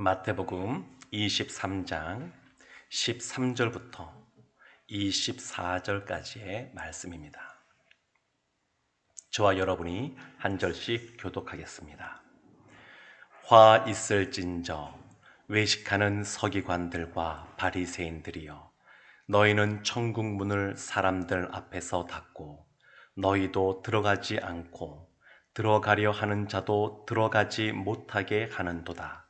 마태복음 23장 13절부터 24절까지의 말씀입니다. 저와 여러분이 한 절씩 교독하겠습니다. 화 있을진저 외식하는 서기관들과 바리새인들이여 너희는 천국 문을 사람들 앞에서 닫고 너희도 들어가지 않고 들어가려 하는 자도 들어가지 못하게 하는도다.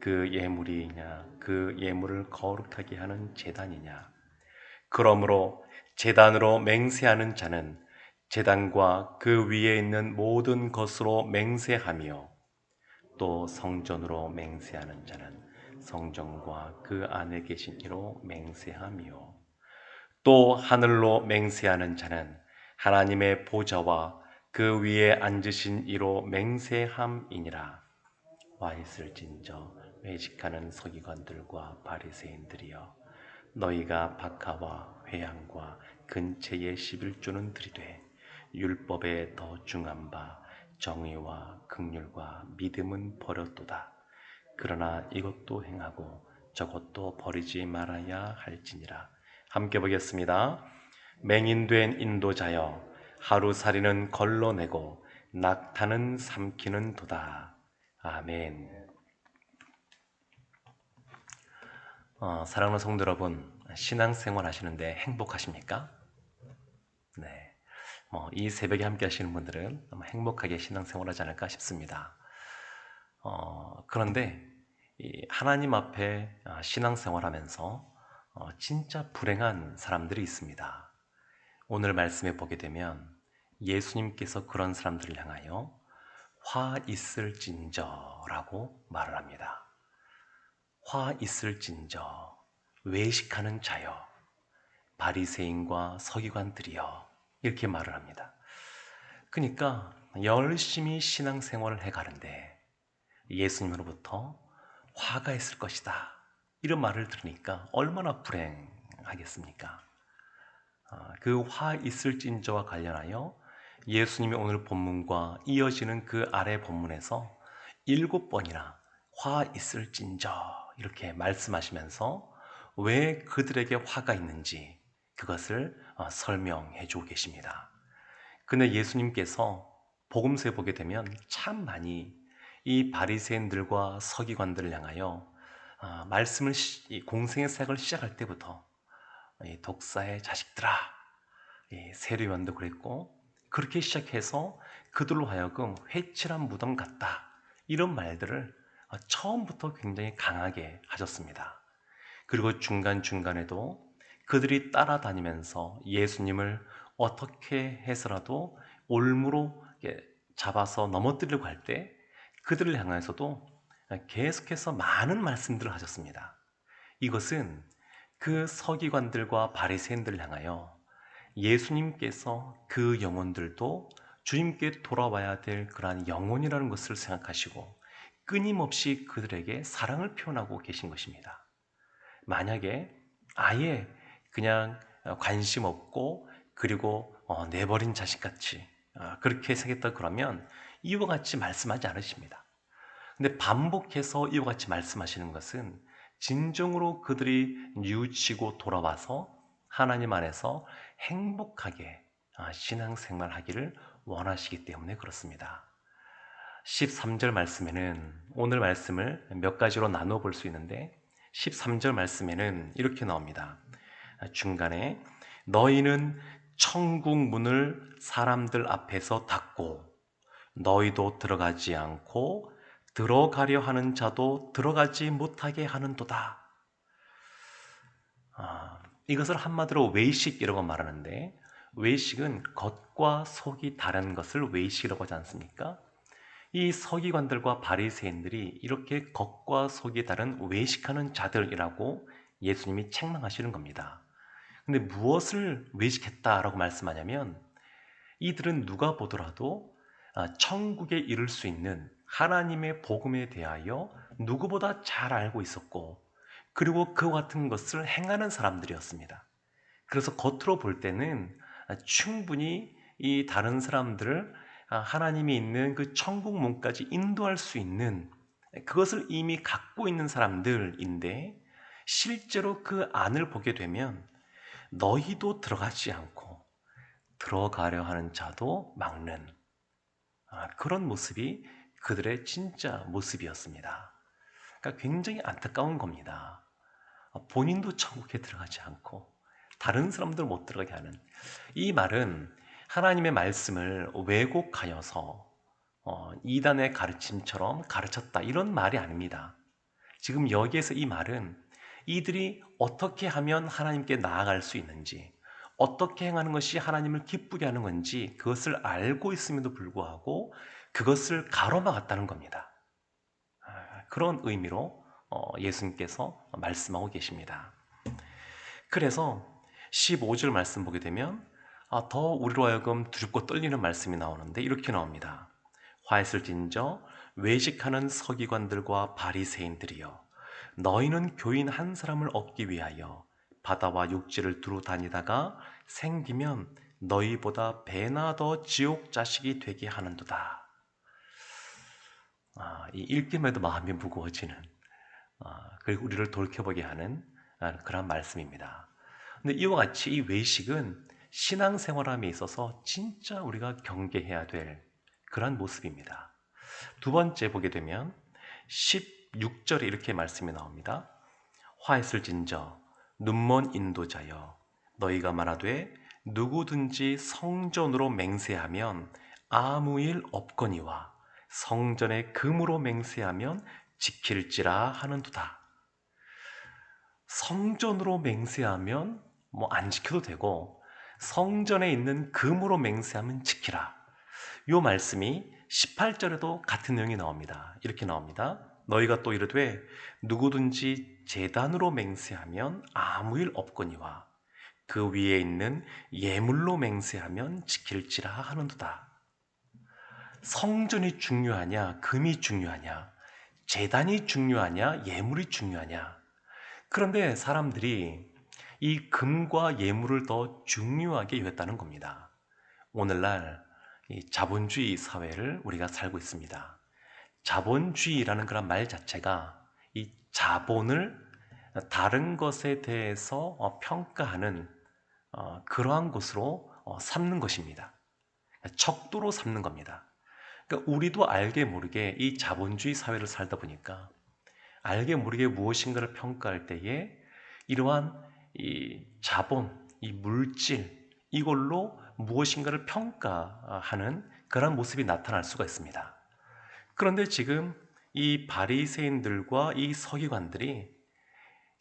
그 예물이냐 그 예물을 거룩하게 하는 재단이냐. 그러므로 재단으로 맹세하는 자는 재단과 그 위에 있는 모든 것으로 맹세하며 또 성전으로 맹세하는 자는 성전과 그 안에 계신 이로 맹세하며 또 하늘로 맹세하는 자는 하나님의 보좌와 그 위에 앉으신 이로 맹세함이니라. 와 있을진저 외식하는 서기관들과 바리새인들이여 너희가 박하와 회양과 근처의 십일조는 들이되 율법에 더 중한 바 정의와 극률과 믿음은 버렸도다. 그러나 이것도 행하고 저것도 버리지 말아야 할지니라. 함께 보겠습니다. 맹인된 인도자여 하루살이는 걸러내고 낙타는 삼키는 도다. 아멘 어, 사랑하는 성도 여러분, 신앙생활 하시는데 행복하십니까? 네. 뭐, 이 새벽에 함께 하시는 분들은 너무 행복하게 신앙생활 하지 않을까 싶습니다. 어, 그런데, 하나님 앞에 아, 신앙생활 하면서 어, 진짜 불행한 사람들이 있습니다. 오늘 말씀에 보게 되면 예수님께서 그런 사람들을 향하여 화 있을진저라고 말을 합니다. 화 있을진저 외식하는 자여 바리새인과 서기관들이여 이렇게 말을 합니다. 그러니까 열심히 신앙생활을 해가는데 예수님으로부터 화가 있을 것이다 이런 말을 들으니까 얼마나 불행하겠습니까? 아, 그화 있을진저와 관련하여 예수님이 오늘 본문과 이어지는 그 아래 본문에서 일곱 번이나 화 있을진저 이렇게 말씀하시면서 왜 그들에게 화가 있는지 그것을 어, 설명해 주고 계십니다. 근데 예수님께서 복음서에 보게 되면 참 많이 이 바리새인들과 서기관들을 향하여 어, 말씀을 공생의 사역을 시작할 때부터 독사의 자식들아 세례요한도 그랬고 그렇게 시작해서 그들로 하여금 회칠한 무덤 같다 이런 말들을 어, 처음부터 굉장히 강하게 하셨습니다. 그리고 중간중간에도 그들이 따라다니면서 예수님을 어떻게 해서라도 올무로 잡아서 넘어뜨리려고 할 때 그들을 향해서도 계속해서 많은 말씀들을 하셨습니다. 이것은 그 서기관들과 바리새인들을 향하여 예수님께서 그 영혼들도 주님께 돌아와야 될 그러한 영혼이라는 것을 생각하시고 끊임없이 그들에게 사랑을 표현하고 계신 것입니다. 만약에 아예 그냥 관심 없고 그리고 어, 내버린 자식같이 어, 그렇게 생겼다 그러면 이와 같이 말씀하지 않으십니다. 근데 반복해서 이와 같이 말씀하시는 것은 진정으로 그들이 뉘우치고 돌아와서 하나님 안에서 행복하게 아, 신앙생활 하기를 원하시기 때문에 그렇습니다. 13절 말씀에는 오늘 말씀을 몇 가지로 나눠 볼 수 있는데 13절 말씀에는 이렇게 나옵니다. 중간에 너희는 천국 문을 사람들 앞에서 닫고 너희도 들어가지 않고 들어가려 하는 자도 들어가지 못하게 하는도다. 아, 이것을 한마디로 외식이라고 말하는데 외식은 겉과 속이 다른 것을 외식이라고 하지 않습니까? 이 서기관들과 바리새인들이 이렇게 겉과 속이 다른 외식하는 자들이라고 예수님이 책망하시는 겁니다. 근데 무엇을 외식했다라고 말씀하냐면 이들은 누가 보더라도 아, 천국에 이를 수 있는 하나님의 복음에 대하여 누구보다 잘 알고 있었고 그리고 그 같은 것을 행하는 사람들이었습니다. 그래서 겉으로 볼 때는 충분히 이 다른 사람들을 아, 하나님이 있는 그 천국 문까지 인도할 수 있는 그것을 이미 갖고 있는 사람들인데 실제로 그 안을 보게 되면 너희도 들어가지 않고 들어가려 하는 자도 막는 아, 그런 모습이 그들의 진짜 모습이었습니다. 그러니까 굉장히 안타까운 겁니다. 아, 본인도 천국에 들어가지 않고 다른 사람들 못 들어가게 하는 이 말은 하나님의 말씀을 왜곡하여서 어, 이단의 가르침처럼 가르쳤다 이런 말이 아닙니다. 지금 여기에서 이 말은 이들이 어떻게 하면 하나님께 나아갈 수 있는지, 어떻게 행하는 것이 하나님을 기쁘게 하는 건지 그것을 알고 있음에도 불구하고 그것을 가로막았다는 겁니다. 아, 그런 의미로 어, 예수님께서 말씀하고 계십니다. 그래서 15절 말씀 보게 되면 아, 더 우리로 하여금 두렵고 떨리는 말씀이 나오는데 이렇게 나옵니다. 화했을진저 외식하는 서기관들과 바리새인들이여 너희는 교인 한 사람을 얻기 위하여 바다와 육지를 두루 다니다가 생기면 너희보다 배나 더 지옥 자식이 되게 하는도다. 아, 이 읽기만 해도 마음이 무거워지는 아, 그리고 우리를 돌켜보게 하는 아, 그런 말씀입니다. 근데 이와 같이 이 외식은 신앙생활함에 있어서 진짜 우리가 경계해야 될 그런 모습입니다. 두 번째 보게 되면 16절에 이렇게 말씀이 나옵니다. 화했을 진저 눈먼 인도자여 너희가 말하되 누구든지 성전으로 맹세하면 아무 일 없거니와 성전에 금으로 맹세하면 지킬지라 하는도다. 성전으로 맹세하면 뭐 안 지켜도 되고 성전에 있는 금으로 맹세하면 지키라. 요 말씀이 18절에도 같은 내용이 나옵니다. 이렇게 나옵니다. 너희가 또 이르되 누구든지 재단으로 맹세하면 아무 일 없거니와 그 위에 있는 예물로 맹세하면 지킬지라 하는도다. 성전이 중요하냐, 금이 중요하냐, 재단이 중요하냐, 예물이 중요하냐. 그런데 사람들이 이 금과 예물을 더 중요하게 여겼다는 겁니다. 오늘날 자본주의 사회를 우리가 살고 있습니다. 자본주의라는 그런 말 자체가 이 자본을 다른 것에 대해서 어, 평가하는 어, 그러한 것으로 어, 삼는 것입니다. 척도로 삼는 겁니다. 그러니까 우리도 알게 모르게 이 자본주의 사회를 살다 보니까 알게 모르게 무엇인가를 평가할 때에 이러한 이 자본, 이 물질 이걸로 무엇인가를 평가하는 그런 모습이 나타날 수가 있습니다. 그런데 지금 이 바리새인들과 이 서기관들이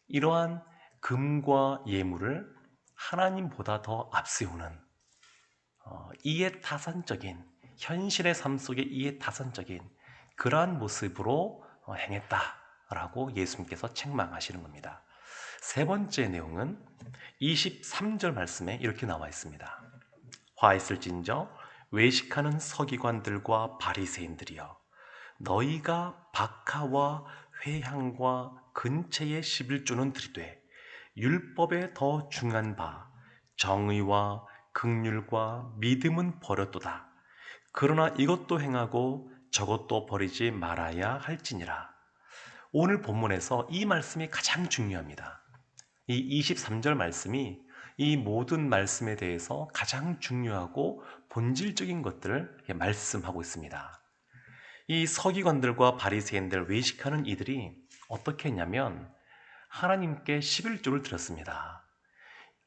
이러한 금과 예물을 하나님보다 더 앞세우는 어, 이해타산적인 현실의 삶 속에 이해타산적인 그러한 모습으로 어, 행했다라고 예수님께서 책망하시는 겁니다. 세 번째 내용은 23절 말씀에 이렇게 나와 있습니다. 화 있을진저 외식하는 서기관들과 바리새인들이여 너희가 박하와 회향과 근체의 11조는 들이되 율법에 더 중한 바 정의와 극률과 믿음은 버렸도다. 그러나 이것도 행하고 저것도 버리지 말아야 할지니라. 오늘 본문에서 이 말씀이 가장 중요합니다. 이 23절 말씀이 이 모든 말씀에 대해서 가장 중요하고 본질적인 것들을 말씀하고 있습니다. 이 서기관들과 바리새인들 외식하는 이들이 어떻게 했냐면 하나님께 11조를 드렸습니다.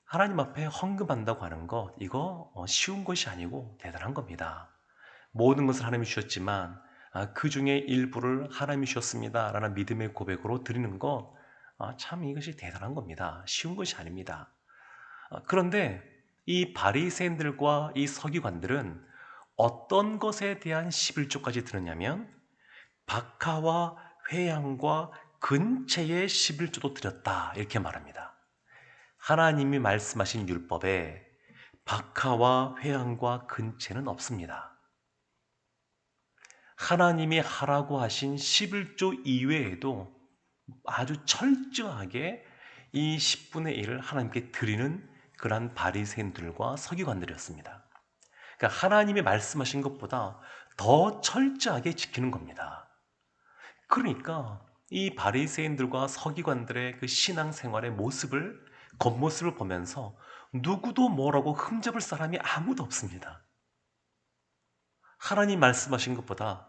하나님 앞에 헌금한다고 하는 것, 이거 어, 쉬운 것이 아니고 대단한 겁니다. 모든 것을 하나님이 주셨지만 아, 그 중에 일부를 하나님이 주셨습니다. 라는 믿음의 고백으로 드리는 것, 아, 참 이것이 대단한 겁니다. 쉬운 것이 아닙니다. 아, 그런데 이 바리새인들과 이 서기관들은 어떤 것에 대한 11조까지 드렸냐면 박하와 회양과 근체의 11조도 드렸다 이렇게 말합니다. 하나님이 말씀하신 율법에 박하와 회양과 근체는 없습니다. 하나님이 하라고 하신 11조 이외에도 아주 철저하게 이 10분의 1을 하나님께 드리는 그러한 바리새인들과 서기관들이었습니다. 그러니까 하나님이 말씀하신 것보다 더 철저하게 지키는 겁니다. 그러니까 이 바리새인들과 서기관들의 그 신앙생활의 모습을 겉모습을 보면서 누구도 뭐라고 흠잡을 사람이 아무도 없습니다. 하나님 말씀하신 것보다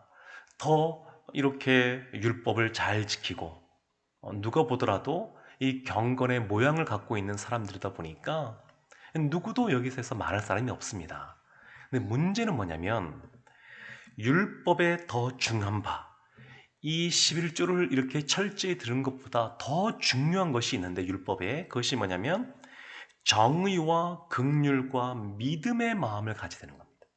더 이렇게 율법을 잘 지키고 어, 누가 보더라도 이 경건의 모양을 갖고 있는 사람들이다 보니까 누구도 여기서 말할 사람이 없습니다. 근데 문제는 뭐냐면 율법에 더 중요한 바, 이 11조를 이렇게 철저히 들은 것보다 더 중요한 것이 있는데 율법에 그것이 뭐냐면 정의와 극률과 믿음의 마음을 가지게 되는 겁니다.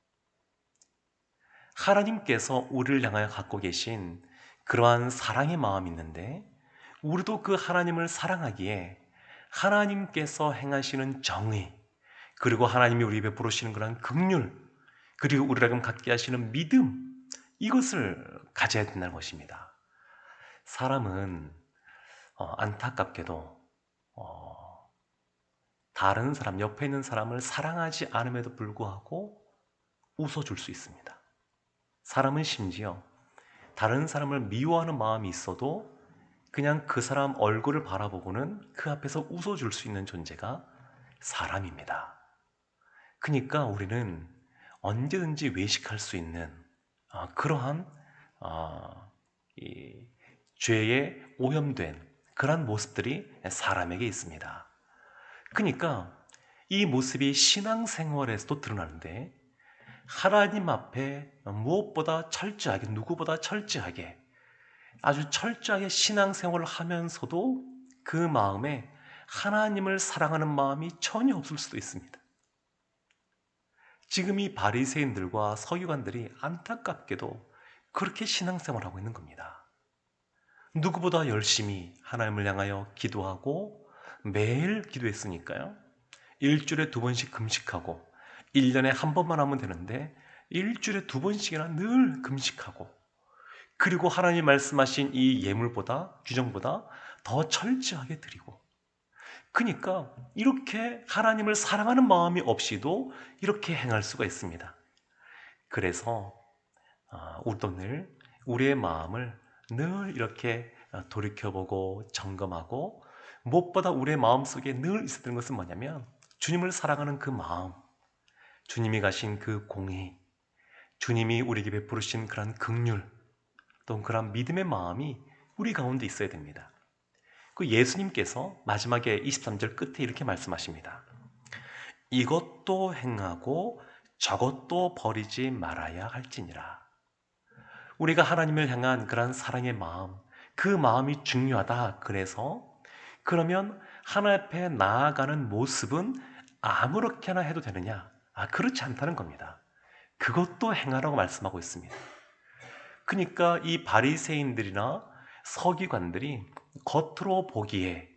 하나님께서 우리를 향하여 갖고 계신 그러한 사랑의 마음이 있는데 우리도 그 하나님을 사랑하기에 하나님께서 행하시는 정의 그리고 하나님이 우리 베풀으시는 그런 극률 그리고 우리를 갖게 하시는 믿음 이것을 가져야 된다는 것입니다. 사람은 어, 안타깝게도 어, 다른 사람 옆에 있는 사람을 사랑하지 않음에도 불구하고 웃어줄 수 있습니다. 사람은 심지어 다른 사람을 미워하는 마음이 있어도 그냥 그 사람 얼굴을 바라보고는 그 앞에서 웃어줄 수 있는 존재가 사람입니다. 그러니까 우리는 언제든지 외식할 수 있는 어, 그러한 어, 죄에 오염된 그러한 모습들이 사람에게 있습니다. 그러니까 이 모습이 신앙생활에서도 드러나는데 하나님 앞에 무엇보다 철저하게 누구보다 철저하게 아주 철저하게 신앙생활을 하면서도 그 마음에 하나님을 사랑하는 마음이 전혀 없을 수도 있습니다. 지금 이 바리새인들과 서기관들이 안타깝게도 그렇게 신앙생활을 하고 있는 겁니다. 누구보다 열심히 하나님을 향하여 기도하고 매일 기도했으니까요. 일주일에 두 번씩 금식하고 1년에 한 번만 하면 되는데 일주일에 두 번씩이나 늘 금식하고 그리고 하나님 말씀하신 이 예물보다 규정보다 더 철저하게 드리고 그러니까 이렇게 하나님을 사랑하는 마음이 없이도 이렇게 행할 수가 있습니다. 그래서 아, 우리도 늘 우리의 마음을 늘 이렇게 돌이켜보고 점검하고 무엇보다 우리의 마음속에 늘 있었던 것은 뭐냐면 주님을 사랑하는 그 마음 주님이 가신 그 공의 주님이 우리에게 베푸르신 그런 극률 또 그런 믿음의 마음이 우리 가운데 있어야 됩니다. 그 예수님께서 마지막에 23절 끝에 이렇게 말씀하십니다. 이것도 행하고 저것도 버리지 말아야 할지니라. 우리가 하나님을 향한 그런 사랑의 마음, 그 마음이 중요하다. 그래서 그러면 하나님 앞에 나아가는 모습은 아무렇게나 해도 되느냐? 아, 그렇지 않다는 겁니다. 그것도 행하라고 말씀하고 있습니다. 그러니까 이 바리새인들이나 서기관들이 겉으로 보기에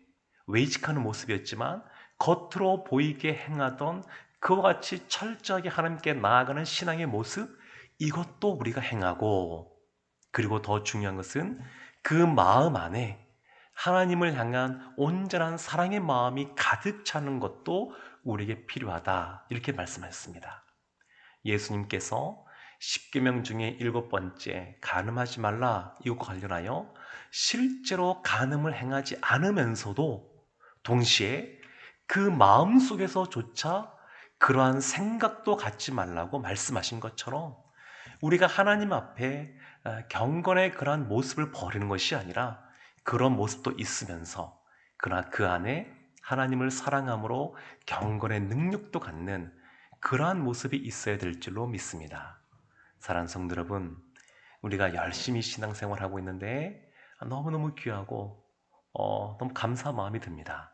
외식하는 모습이었지만 겉으로 보이게 행하던 그와 같이 철저하게 하나님께 나아가는 신앙의 모습 이것도 우리가 행하고 그리고 더 중요한 것은 그 마음 안에 하나님을 향한 온전한 사랑의 마음이 가득 차는 것도 우리에게 필요하다 이렇게 말씀하셨습니다. 예수님께서 십계명 중에 일곱 번째 간음하지 말라 이것과 관련하여 실제로 간음을 행하지 않으면서도 동시에 그 마음 속에서조차 그러한 생각도 갖지 말라고 말씀하신 것처럼 우리가 하나님 앞에 아, 경건의 그러한 모습을 버리는 것이 아니라 그런 모습도 있으면서 그러나 그 안에 하나님을 사랑함으로 경건의 능력도 갖는 그러한 모습이 있어야 될 줄로 믿습니다. 사랑하는 성도 여러분, 우리가 열심히 신앙생활하고 있는데 너무너무 귀하고 어, 너무 감사한 마음이 듭니다.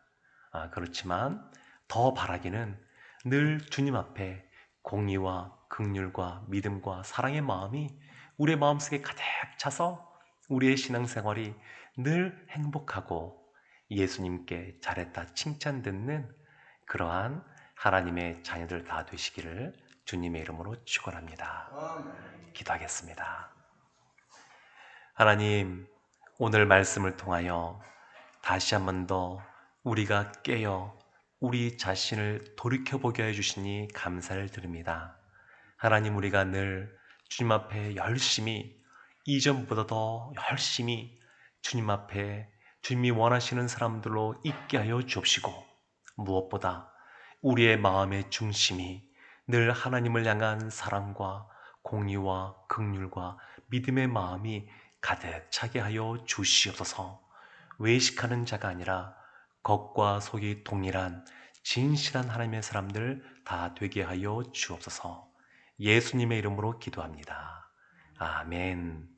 아, 그렇지만 더 바라기는 늘 주님 앞에 공의와 극률과 믿음과 사랑의 마음이 우리의 마음속에 가득 차서 우리의 신앙생활이 늘 행복하고 예수님께 잘했다 칭찬 듣는 그러한 하나님의 자녀들 다 되시기를 주님의 이름으로 축원합니다. 기도하겠습니다. 하나님, 오늘 말씀을 통하여 다시 한 번 더 우리가 깨어 우리 자신을 돌이켜 보게 해 주시니 감사를 드립니다. 하나님, 우리가 늘 주님 앞에 열심히, 이전보다 더 열심히 주님 앞에 주님이 원하시는 사람들로 있게 하여 주옵시고, 무엇보다 우리의 마음의 중심이 늘 하나님을 향한 사랑과 공의와 극률과 믿음의 마음이 가득 차게 하여 주시옵소서. 외식하는 자가 아니라 겉과 속이 동일한 진실한 하나님의 사람들 다 되게 하여 주옵소서. 예수님의 이름으로 기도합니다. 아멘.